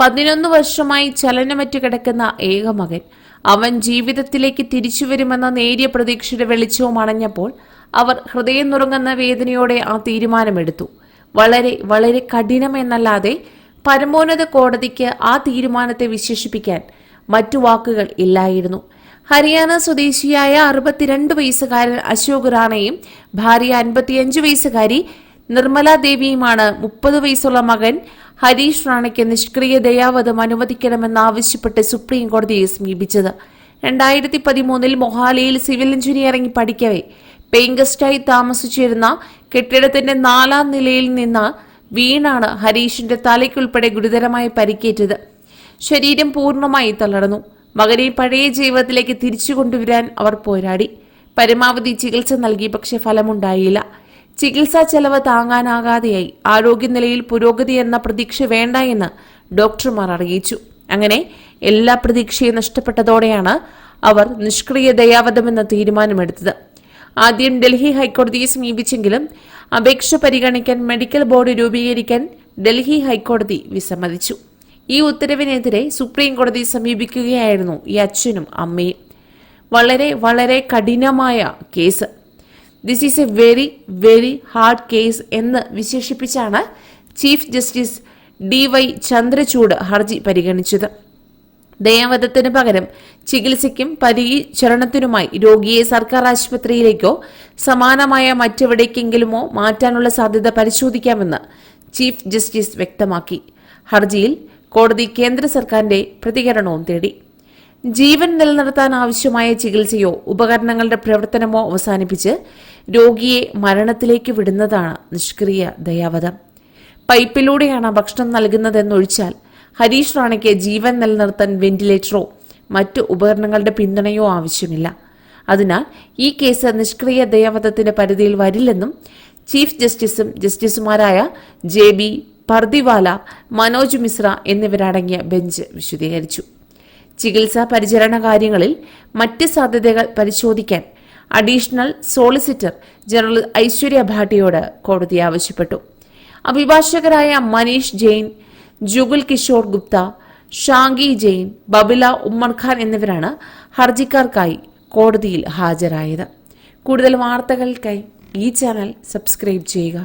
പതിനൊന്ന് വർഷമായി ചലനമറ്റു കിടക്കുന്ന ഏക മകൻ. അവൻ ജീവിതത്തിലേക്ക് തിരിച്ചു വരുമെന്ന നേരിയ പ്രതീക്ഷയുടെ വെളിച്ചവും അണഞ്ഞപ്പോൾ അവർ ഹൃദയം നുറുങ്ങുന്ന വേദനയോടെ ആ തീരുമാനമെടുത്തു. വളരെ വളരെ കഠിനമെന്നല്ലാതെ പരമോന്നത കോടതിക്ക് ആ തീരുമാനത്തെ വിശേഷിപ്പിക്കാൻ മറ്റു വാക്കുകൾ ഇല്ലായിരുന്നു. ഹരിയാന സ്വദേശിയായ അറുപത്തിരണ്ട് വയസ്സുകാരൻ അശോക് റാണയും ഭാര്യ അൻപത്തിയഞ്ച് വയസ്സുകാരി നിർമ്മല ദേവിയുമാണ് മുപ്പത് വയസ്സുള്ള മകൻ ഹരീഷ് റാണയ്ക്ക് നിഷ്ക്രിയ ദയാവധം അനുവദിക്കണമെന്നാവശ്യപ്പെട്ട് സുപ്രീം കോടതിയെ സമീപിച്ചത്. രണ്ടായിരത്തി പതിമൂന്നിൽ മൊഹാലിയിൽ സിവിൽ എഞ്ചിനീയറിംഗ് പഠിക്കവേ പേയിങ് ഗസ്റ്റായി താമസിച്ചിരുന്ന കെട്ടിടത്തിന്റെ നാലാം നിലയിൽ നിന്ന് വീണാണ് ഹരീഷിന്റെ തലയ്ക്കുൾപ്പെടെ ഗുരുതരമായി പരിക്കേറ്റത്. ശരീരം പൂർണമായി തളർന്നു. മകനെ പഴയ ജീവിതത്തിലേക്ക് തിരിച്ചു കൊണ്ടുവരാൻ അവർ പോരാടി. പരമാവധി ചികിത്സ നൽകി പക്ഷെ ഫലമുണ്ടായില്ല. ചികിത്സാ ചെലവ് താങ്ങാനാകാതെയായി. ആരോഗ്യനിലയിൽ പുരോഗതി എന്ന പ്രതീക്ഷ വേണ്ട എന്ന് ഡോക്ടർമാർ അറിയിച്ചു. അങ്ങനെ എല്ലാ പ്രതീക്ഷയും നഷ്ടപ്പെട്ടതോടെയാണ് അവർ നിഷ്ക്രിയ ദയാവധമെന്ന തീരുമാനമെടുത്തത്. ആദ്യം ഡൽഹി ഹൈക്കോടതിയെ സമീപിച്ചെങ്കിലും അപേക്ഷ പരിഗണിക്കാൻ മെഡിക്കൽ ബോർഡ് രൂപീകരിക്കാൻ ഡൽഹി ഹൈക്കോടതി വിസമ്മതിച്ചു. ഈ ഉത്തരവിനെതിരെ സുപ്രീം കോടതി സമീപിക്കുകയായിരുന്നു ഈ അച്ഛനും അമ്മയും. വളരെ വളരെ കഠിനമായ case. This is a very very hard case എന്ന് വിശേഷിപ്പിച്ചാണ് chief justice D Y Chandrachud ഹർജി പരിഗണിച്ചത്. ദയാവധത്തിന് പകരം ചികിത്സയ്ക്കും പരിചരണത്തിനുമായി രോഗിയെ സർക്കാർ ആശുപത്രിയിലേക്കോ സമാനമായ മറ്റെവിടേക്കെങ്കിലുമോ മാറ്റാനുള്ള സാധ്യത പരിശോധിക്കാമെന്ന് ചീഫ് ജസ്റ്റിസ് വ്യക്തമാക്കി. ഹർജിയിൽ കോടതി കേന്ദ്ര സർക്കാരിന്റെ പ്രതികരണവും തേടി. ജീവൻ നിലനിർത്താൻ ആവശ്യമായ ചികിത്സയോ ഉപകരണങ്ങളുടെ പ്രവർത്തനമോ അവസാനിപ്പിച്ച് രോഗിയെ മരണത്തിലേക്ക് വിടുന്നതാണ് നിഷ്ക്രിയ ദയാവധം. പൈപ്പിലൂടെയാണ് ഭക്ഷണം നൽകുന്നതെന്നൊഴിച്ചാൽ ഹരീഷ് റാണയ്ക്ക് ജീവൻ നിലനിർത്താൻ വെന്റിലേറ്ററോ മറ്റ് ഉപകരണങ്ങളുടെ പിന്തുണയോ ആവശ്യമില്ല. അതിനാൽ ഈ കേസ് നിഷ്ക്രിയ ദയാവധത്തിന്റെ പരിധിയിൽ വരില്ലെന്നും ചീഫ് ജസ്റ്റിസും ജസ്റ്റിസുമാരായ ജെ ബി പർദിവാല മനോജ് മിശ്ര എന്നിവരടങ്ങിയ ബെഞ്ച് വിശദീകരിച്ചു. ചികിത്സാ പരിചരണ കാര്യങ്ങളിൽ മറ്റ് സാധ്യതകൾ പരിശോധിക്കാൻ അഡീഷണൽ സോളിസിറ്റർ ജനറൽ ഐശ്വര്യ ഭാട്ടിയോട് കോടതി ആവശ്യപ്പെട്ടു. അഭിഭാഷകരായ മനീഷ് ജെയിൻ ജുഗുൽ കിഷോർ ഗുപ്ത ഷാങ്കി ജെയിൻ ബബില ഉമ്മൻഖാൻ എന്നിവരാണ് ഹർജിക്കാർക്കായി കോടതിയിൽ ഹാജരായത്. കൂടുതൽ വാർത്തകൾക്കായി ഈ ചാനൽ സബ്സ്ക്രൈബ് ചെയ്യുക.